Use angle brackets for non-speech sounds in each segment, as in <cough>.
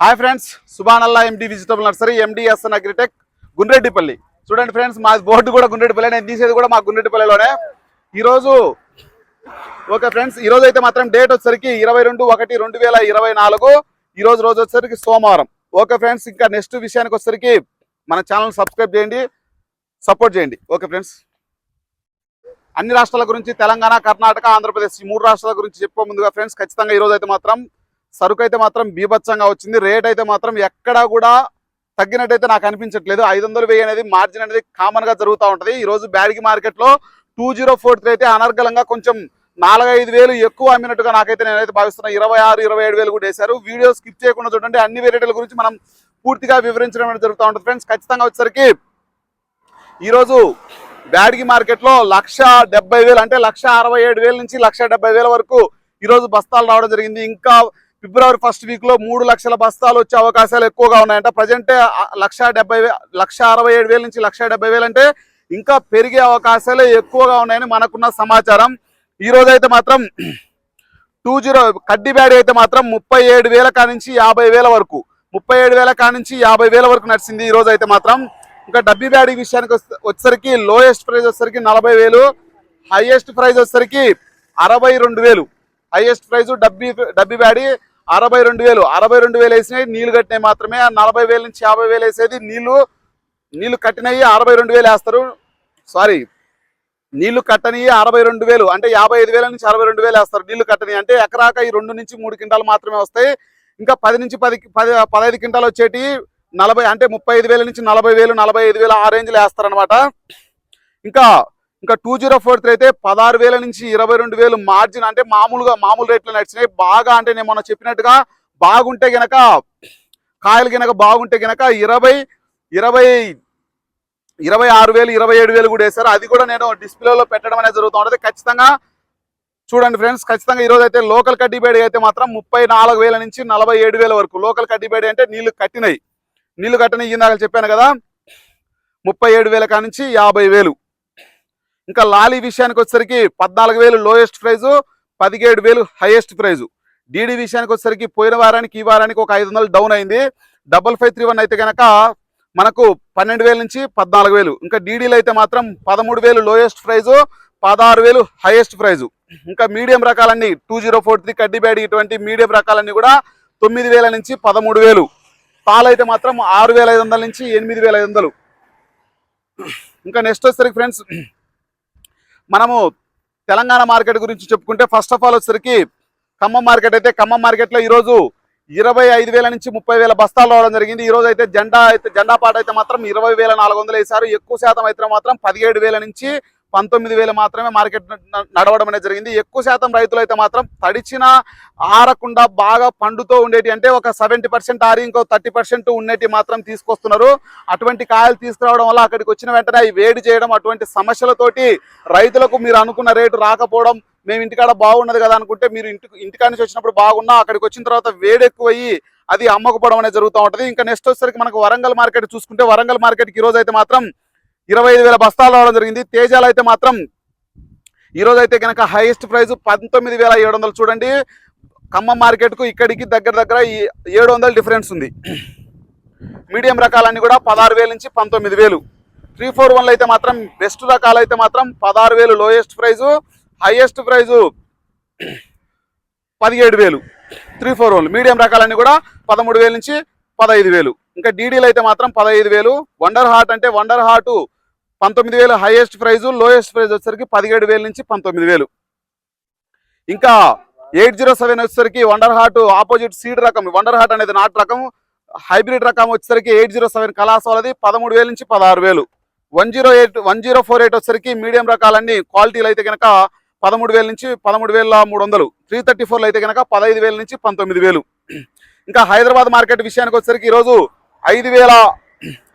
Hi friends సుబానల్లా MD vegetable nursery MDSN agritech Gundreddipalli. చూడండి friends మా board కూడా గుండ్రెడ్డిపల్లి నేను తీసేది కూడా మా గుండ్రెడ్డిపల్లిలోనే. ఈరోజు ఓకే ఫ్రెండ్స్ ఈరోజు అయితే మాత్రం డేట్ వచ్చేసరికి ఇరవై రెండు ఒకటి రెండు వేల ఇరవై నాలుగు. ఈరోజు రోజు వచ్చేసరికి సోమవారం. ఓకే ఫ్రెండ్స్ ఇంకా నెక్స్ట్ విషయానికి వచ్చేసరికి మన ఛానల్ సబ్స్క్రైబ్ చేయండి సపోర్ట్ చేయండి. Okay friends. అన్ని రాష్ట్రాల గురించి తెలంగాణ కర్ణాటక ఆంధ్రప్రదేశ్ ఈ మూడు రాష్ట్రాల గురించి చెప్పే ముందుగా ఫ్రెండ్స్ ఖచ్చితంగా ఈరోజు అయితే మాత్రం సరుకు అయితే మాత్రం బీభత్సంగా వచ్చింది. రేట్ అయితే మాత్రం ఎక్కడా కూడా తగ్గినట్టయితే నాకు అనిపించట్లేదు. ఐదు వందలు వెయ్యి అనేది మార్జిన్ అనేది కామన్గా జరుగుతూ ఉంటది. ఈ రోజు మార్కెట్లో మార్కెట్లో టూ జీరో ఫోర్ త్రీ అయితే అనర్గళంగా కొంచెం నాలుగైదు వేలు ఎక్కువ అమ్మినట్టుగా నాకైతే నేనైతే భావిస్తున్నా. ఇరవై ఆరు ఇరవై ఏడు వేలు కూడా వేశారు. వీడియో స్కిప్ చేయకుండా చూడండి. అన్ని వెరైటీల గురించి మనం పూర్తిగా వివరించడం జరుగుతూ ఉంటుంది ఫ్రెండ్స్. ఖచ్చితంగా వచ్చేసరికి ఈరోజు బ్యాడ్గి మార్కెట్లో లక్ష డెబ్బై వేలు అంటే లక్ష అరవై ఏడు వేల నుంచి లక్ష డెబ్బై వేల వరకు ఈరోజు బస్తాలు రావడం జరిగింది. ఇంకా ఫిబ్రవరి ఫస్ట్ వీక్లో మూడు లక్షల బస్తాలు వచ్చే అవకాశాలు ఎక్కువగా ఉన్నాయంట. ప్రజెంటే లక్ష డెబ్బై లక్ష అరవై ఏడు వేల నుంచి లక్ష డెబ్బై వేలు అంటే ఇంకా పెరిగే అవకాశాలే ఎక్కువగా ఉన్నాయని మనకున్న సమాచారం. ఈ రోజైతే అయితే మాత్రం టూ జీరో కడ్డిబ్యాడి అయితే మాత్రం ముప్పై ఏడు వేల కానించి యాభై వేల వరకు ముప్పై ఏడు వేల కానించి యాభై వేల వరకు నడిచింది ఈ రోజు అయితే మాత్రం. ఇంకా డబ్బీ బ్యాడీ విషయానికి వస్తే- వచ్చేసరికి లోయెస్ట్ ప్రైజ్ వచ్చేసరికి నలభై వేలు హైయెస్ట్ ప్రైజ్ వచ్చేసరికి అరవై రెండు వేలు. హైయెస్ట్ ప్రైజ్ డబ్బీ డబ్బీ బ్యాడీ అరవై రెండు వేలు అరవై రెండు వేలు వేసినాయి నీళ్ళు కట్టినాయి మాత్రమే. నలభై వేల నుంచి యాభై వేలు వేసేది నీళ్ళు నీళ్ళు కట్టినవి అరవై రెండు వేలు వేస్తారు సారీ నీళ్ళు కట్టని అరవై రెండు వేలు అంటే యాభై ఐదు వేల నుంచి అరవై రెండు వేలు వేస్తారు నీళ్ళు కట్టని అంటే ఎకరాక ఈ రెండు నుంచి మూడు క్వింటాలు మాత్రమే వస్తాయి. ఇంకా పది నుంచి పది పది పదహైదు క్వింటాలు వచ్చేటి నలభై అంటే ముప్పై ఐదు వేల నుంచి నలభై వేలు నలభై ఐదు వేలు ఆ రేంజ్లో వేస్తారనమాట ఇంకా ఇంకా టూ జీరో ఫోర్ త్రీ అయితే పదహారు వేల నుంచి ఇరవై రెండు వేలు మార్జిన్ అంటే మామూలుగా మామూలు రేట్లు నడిచినాయి. బాగా అంటే నేను మొన్న చెప్పినట్టుగా బాగుంటే గనక కాయలు గనక బాగుంటే గనక ఇరవై ఇరవై ఇరవై ఆరు వేలు ఇరవై ఏడు వేలు కూడా వేశారు. అది కూడా నేను డిస్ప్లేలో పెట్టడం అనేది జరుగుతూ ఉంటుంది. ఖచ్చితంగా చూడండి ఫ్రెండ్స్ ఖచ్చితంగా ఈరోజు అయితే లోకల్ కడ్డీ బేడి అయితే మాత్రం ముప్పై నాలుగు వేల నుంచి నలభై ఏడు వేల వరకు. లోకల్ కడ్డీబేడి అంటే నీళ్ళు కట్టినాయి. నీళ్ళు కట్టిన ఇందాక చెప్పాను కదా ముప్పై ఏడు వేల కానించి యాభై వేలు. ఇంకా లాలీ విషయానికి వచ్చేసరికి పద్నాలుగు వేలు లోయెస్ట్ ప్రైజు పదిహేడు వేలు హైయెస్ట్ ప్రైజు. డీడీ విషయానికి వచ్చేసరికి పోయిన వారానికి ఈ వారానికి ఒక ఐదు వందలు డౌన్ అయింది. డబల్ ఫైవ్ త్రీ వన్ అయితే కనుక మనకు పన్నెండు వేల నుంచి పద్నాలుగు వేలు. ఇంకా డీడీలు అయితే మాత్రం పదమూడు వేలు లోయెస్ట్ ప్రైజు పదహారు వేలు హైయెస్ట్ ప్రైజు. ఇంకా మీడియం రకాలన్నీ టూ జీరో ఫోర్ త్రీ కడ్డీబ్యాడ్ ఇటువంటి మీడియం రకాలన్నీ కూడా తొమ్మిది వేల నుంచి పదమూడు వేలు. పాలైతే మాత్రం ఆరు వేల ఐదు వందల నుంచి ఎనిమిది వేల ఐదు వందలు. ఇంకా నెక్స్ట్ వచ్చేసరికి ఫ్రెండ్స్ మనము తెలంగాణ మార్కెట్ గురించి చెప్పుకుంటే ఫస్ట్ ఆఫ్ ఆల్ వచ్చేసరికి ఖమ్మం మార్కెట్ అయితే ఖమ్మం మార్కెట్లో ఈరోజు ఇరవై ఐదు వేల నుంచి ముప్పై వేల బస్తాలు రావడం జరిగింది. ఈ రోజు అయితే జెండా అయితే జెండా పాట అయితే మాత్రం ఇరవై వేల నాలుగు వందలు వేశారు. ఎక్కువ శాతం అయితే మాత్రం పదిహేడు వేల నుంచి పంతొమ్మిది వేలు మాత్రమే మార్కెట్ నడవడం అనేది జరిగింది. ఎక్కువ శాతం రైతులు అయితే మాత్రం తడిచిన ఆరకుండా బాగా పండుతో ఉండేటి అంటే ఒక సెవెంటీ పర్సెంట్ ఆరి ఇంకో థర్టీ పర్సెంట్ ఉండేటి మాత్రం తీసుకొస్తున్నారు. అటువంటి కాయలు తీసుకురావడం వల్ల అక్కడికి వచ్చిన వెంటనే అవి వేడి చేయడం అటువంటి సమస్యలతోటి రైతులకు మీరు అనుకున్న రేటు రాకపోవడం మేము ఇంటికాడ బాగున్నది కదా అనుకుంటే మీరు ఇంటి ఇంటికాడ నుంచి వచ్చినప్పుడు బాగున్నా అక్కడికి వచ్చిన తర్వాత వేడి ఎక్కువయ్యి అది అమ్మకపోవడం అనేది జరుగుతూ ఉంటుంది. ఇంకా నెక్స్ట్ వచ్చేసరికి మనకు వరంగల్ మార్కెట్ చూసుకుంటే వరంగల్ మార్కెట్కి ఈరోజు రోజు అయితే మాత్రం ఇరవై ఐదు వేల బస్తాలు రావడం జరిగింది. తేజాలు అయితే మాత్రం ఈరోజు అయితే కనుక హైయెస్ట్ ప్రైస్ పంతొమ్మిది వేల ఏడు వందలు. చూడండి ఖమ్మం మార్కెట్కు ఇక్కడికి దగ్గర దగ్గర ఈ ఏడు వందల డిఫరెన్స్ ఉంది. మీడియం రకాలన్నీ కూడా పదహారు వేల నుంచి పంతొమ్మిది వేలు. త్రీ ఫోర్ వన్లు అయితే మాత్రం బెస్ట్ రకాలు అయితే మాత్రం పదహారు వేలు లోయెస్ట్ ప్రైజు హైయెస్ట్ ప్రైజు పదిహేడు వేలు. త్రీ ఫోర్ వన్లు. మీడియం రకాలన్నీ కూడా పదమూడు వేల నుంచి పదహైదు వేలు. ఇంకా డీడీలు అయితే మాత్రం పదహైదు వేలు. వండర్ హార్ట్ అంటే వండర్ హార్ట్ పంతొమ్మిది వేలు హైయెస్ట్ ప్రైజు లోయెస్ట్ ప్రైజ్ వచ్చేసరికి పదిహేడు వేల నుంచి పంతొమ్మిది వేలు. ఇంకా ఎయిట్ జీరో సెవెన్ వచ్చేసరికి వండర్ హార్ట్ ఆపోజిట్ సీడ్ రకం. వండర్ హార్ట్ అనేది నాటు రకం. హైబ్రిడ్ రకం వచ్చేసరికి ఎయిట్ జీరో సెవెన్ కళాశాలది పదమూడు వేల నుంచి పదహారు వేలు. One zero eight one zero four eight వచ్చేసరికి మీడియం రకాలన్నీ క్వాలిటీలు అయితే కనుక పదమూడు వేల నుంచి పదమూడు వేల మూడు వందలు. త్రీ థర్టీ ఫోర్లు అయితే కనుక పదహైదు వేల నుంచి పంతొమ్మిది వేలు. ఇంకా హైదరాబాద్ మార్కెట్ విషయానికి వచ్చేసరికి ఈరోజు ఐదు వేల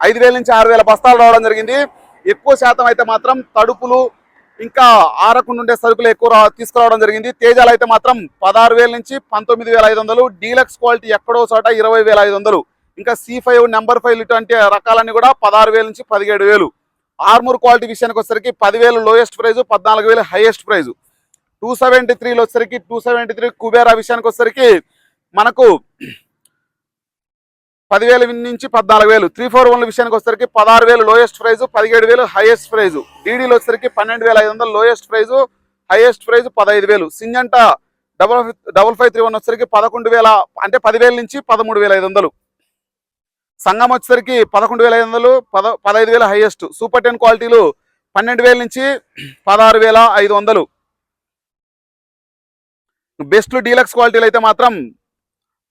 ఐదు వేల నుంచి ఆరు వేల బస్తాలు రావడం జరిగింది. ఎక్కువ శాతం అయితే మాత్రం తడుపులు ఇంకా ఆరకుండా ఉండే సరుకులు ఎక్కువ తీసుకురావడం జరిగింది. తేజాలు అయితే మాత్రం పదహారు వేల నుంచి పంతొమ్మిది వేల ఐదు వందలు. డీలక్స్ క్వాలిటీ ఎక్కడో చోట ఇరవై వేల ఐదు వందలు. ఇంకా సి ఫైవ్ నెంబర్ ఫైవ్ ఇటువంటి రకాలన్నీ కూడా పదహారు వేల నుంచి పదిహేడు వేలు. ఆర్మూర్ క్వాలిటీ విషయానికి వచ్చేసరికి పదివేలు లోయెస్ట్ ప్రైజు పద్నాలుగు వేలు హైయెస్ట్ ప్రైజు. టూ సెవెంటీ త్రీలో వచ్చేసరికి టూ సెవెంటీ త్రీ కుబేరా విషయానికి వచ్చేసరికి మనకు పదివేల నుంచి పద్నాలుగు వేలు. త్రీ ఫోర్ వన్ విషయానికి వచ్చేసరికి పదహారు వేలు లోయెస్ట్ ప్రైజ్ పదిహేడు వేలు హైయెస్ట్ ప్రైజ్. డీడీలు వచ్చేసరికి పన్నెండు వేల ఐదు వందలు లోయెస్ట్ ప్రైజ్ హైయెస్ట్ ప్రైజ్ పదహైదు వేలు. Syngenta double double five three one వచ్చేసరికి పదకొండు వేల అంటే పదివేల నుంచి పదమూడు వేల ఐదు వందలు. సంఘం వచ్చేసరికి పదకొండు వేల ఐదు వందలు పద పదహైదు వేల హైయెస్ట్. సూపర్ టెన్ క్వాలిటీలు పన్నెండు వేల నుంచి పదహారు వేల ఐదు వందలు. బెస్ట్ డీలక్స్ క్వాలిటీలు అయితే మాత్రం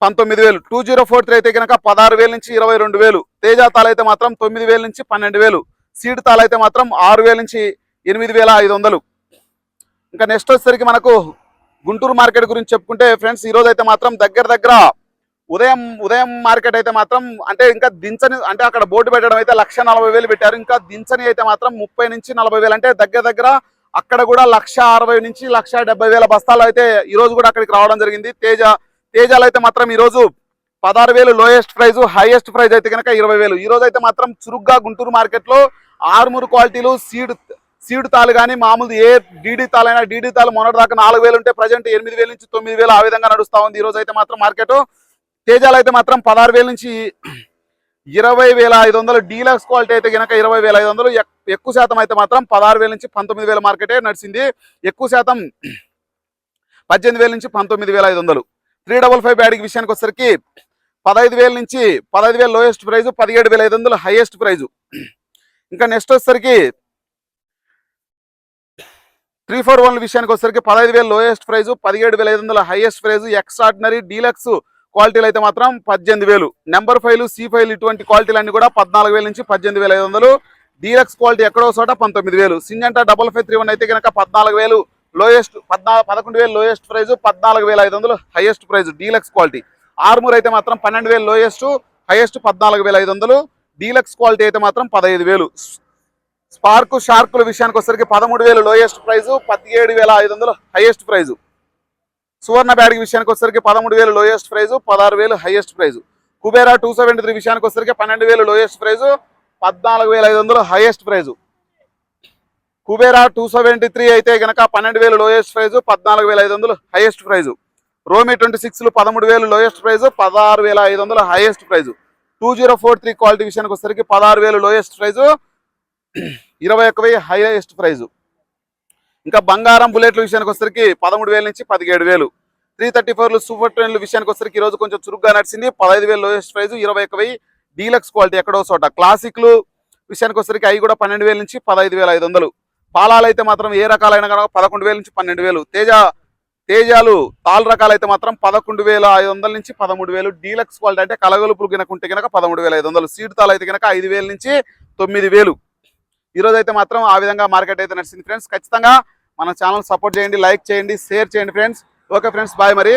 పంతొమ్మిది వేలు. టూ జీరో ఫోర్ త్రీ అయితే కనుక పదహారు వేల నుంచి ఇరవై రెండు వేలు. తేజ తాళ అయితే మాత్రం తొమ్మిది వేల నుంచి పన్నెండు వేలు. సీడ్ తాళ అయితే మాత్రం ఆరు వేల నుంచి ఎనిమిది వేల ఐదు వందలు. ఇంకా నెక్స్ట్ వచ్చేసరికి మనకు గుంటూరు మార్కెట్ గురించి చెప్పుకుంటే ఫ్రెండ్స్ ఈరోజు అయితే మాత్రం దగ్గర దగ్గర ఉదయం ఉదయం మార్కెట్ అయితే మాత్రం అంటే ఇంకా దించని అంటే అక్కడ బోర్డు పెట్టడం అయితే లక్ష నలభై వేలు పెట్టారు. ఇంకా దించని అయితే మాత్రం ముప్పై నుంచి నలభై వేలు. అంటే దగ్గర దగ్గర అక్కడ కూడా లక్ష అరవై నుంచి లక్ష వేల బస్తాలు అయితే ఈరోజు కూడా అక్కడికి రావడం జరిగింది. తేజ తేజాలు అయితే మాత్రం ఈరోజు పదహారు వేలు లోయెస్ట్ ప్రైజ్ హైయెస్ట్ ప్రైజ్ అయితే కనుక ఇరవై వేలు. ఈరోజు అయితే మాత్రం చురుగ్గా గుంటూరు మార్కెట్లో ఆరుమూరు క్వాలిటీలు సీడ్ సీడ్ తాలు కానీ మామూలు ఏ డీడీ తాలైనా డీడీ తాలు మొన్నటి దాకా నాలుగు వేలు ఉంటే ప్రజెంట్ ఎనిమిది వేల నుంచి తొమ్మిది వేలు ఆ విధంగా నడుస్తూ ఉంది ఈరోజు అయితే మాత్రం మార్కెట్. తేజాలు అయితే మాత్రం పదహారు వేల నుంచి ఇరవై వేల ఐదు వందలు డీలక్స్ క్వాలిటీ అయితే కనుక ఇరవై వేల ఐదు వందలు ఎక్కువ శాతం అయితే మాత్రం పదహారు వేల నుంచి పంతొమ్మిది వేల మార్కెటే నడిచింది ఎక్కువ శాతం పద్దెనిమిది వేల నుంచి పంతొమ్మిది వేల ఐదు వందలు. త్రీ డబల్ ఫైవ్ బ్యాడ్కి విషయానికి వచ్చేసరికి పదహైదు వేల నుంచి పదహైదు వేల లోయెస్ట్ ప్రైజ్ పదిహేడు వేల ఐదు వందలు హైయెస్ట్ ప్రైజ్. ఇంకా నెక్స్ట్ వచ్చేసరికి త్రీ ఫోర్ వన్ విషయానికి వచ్చేసరికి పదహైదు వేల లోయెస్ట్ ప్రైజ్ పదిహేడు వేల ఐదు వందల హైయెస్ట్ ప్రైజ్ ఎక్స్ట్రాడినరీ డీలక్స్ క్వాలిటీలు అయితే మాత్రం పద్దెనిమిది వేలు. నెంబర్ ఫైల్ సి ఫైల్ ఇటువంటి క్వాలిటీలు అన్ని కూడా పద్నాలుగు వేల నుంచి పద్దెనిమిది వేల ఐదు వందలు. డీలక్స్ క్వాలిటీ ఎక్కడో చోట పంతొమ్మిది వేలు. Syngenta double five three one అయితే కనుక పద్నాలుగు వేలు. లోయెస్ట్ పద్నాలుగు పదకొండు వేలు లోయెస్ట్ ప్రైజ్ పద్నాలుగు వేల ఐదు వందలు highest price deluxe quality. Armour అయితే మాత్రం పన్నెండు వేలు లోయెస్ట్ హైయెస్ట్ పద్నాలుగు వేల ఐదు వందలు డీలక్స్ క్వాలిటీ అయితే మాత్రం పదహైదు వేలు. స్పార్క్ షార్కుల విషయానికి వచ్చేసరికి పదమూడు వేలు లోయెస్ట్ ప్రైజ్ పదిహేడు వేల ఐదు వందలు హైయెస్ట్ ప్రైజ్. సువర్ణ బ్యాడ్కి విషయానికి వచ్చేసరికి పదమూడు వేలు లోయెస్ట్ ప్రైజ్ పదహారు వేలు highest price. Kubera two seventy three విషయానికి వచ్చేసరికి పన్నెండు వేలు లోయెస్ట్ ప్రైజ్ పద్నాలుగు వేల ఐదు వందలు highest price. Kubera two seventy three అయితే గనక పన్నెండు వేలు లోయెస్ట్ ప్రైజ్ పద్నాలుగు వేల ఐదు వందలు హైయెస్ట్ ప్రైజ్ రోమి ట్వంటీ సిక్స్లు పదమూడు వేలు లోయెస్ట్ ప్రైజ్ పదహారు వేల ఐదు వందలు highest price two zero four three quality విషయానికి వచ్చేసరికి పదహారు వేలు లోయెస్ట్ ప్రైజ్ <clears throat> ఇరవై ఒక్క వెయ్యి హైయెస్ట్ ప్రైజు ఇంకా బంగారం బుల్లెట్ల విషయానికి వచ్చేసరికి పదమూడు వేల నుంచి పదిహేడు వేలు. త్రీ థర్టీ ఫోర్లు సూపర్ ట్రైన్ల విషయానికి వచ్చేసరికి ఈ రోజు కొంచెం చురుగ్గా నడిచింది. పదహైదు వేలు లోయెస్ట్ ప్రైజ్ ఇరవై ఒక్క వెయ్యి డీలక్స్ క్వాలిటీ ఎక్కడో చోట. క్లాసిక్లు విషయానికి వచ్చేసరికి అవి కూడా పన్నెండు వేల నుంచి పదహైదు వేల ఐదు వందలు. పాలాలు అయితే మాత్రం ఏ రకాలైన కనుక పదకొండు వేల నుంచి పన్నెండు వేలు. తేజ తేజాలు తాల్ రకాలైతే మాత్రం పదకొండు వేల ఐదు వందల నుంచి పదమూడు వేలు. డీలక్స్ క్వాలిటీ అంటే కలగలుపులు గినకుంటే కనుక పదమూడు వేల ఐదు వందలు. సీడ్ తాలు అయితే కనుక ఐదు వేల నుంచి తొమ్మిది వేలు. ఈ రోజు అయితే మాత్రం ఆ విధంగా మార్కెట్ అయితే నడిచింది ఫ్రెండ్స్. ఖచ్చితంగా మన ఛానల్ సపోర్ట్ చేయండి లైక్ చేయండి షేర్ చేయండి ఫ్రెండ్స్. ఓకే ఫ్రెండ్స్ బాయ్ మరి.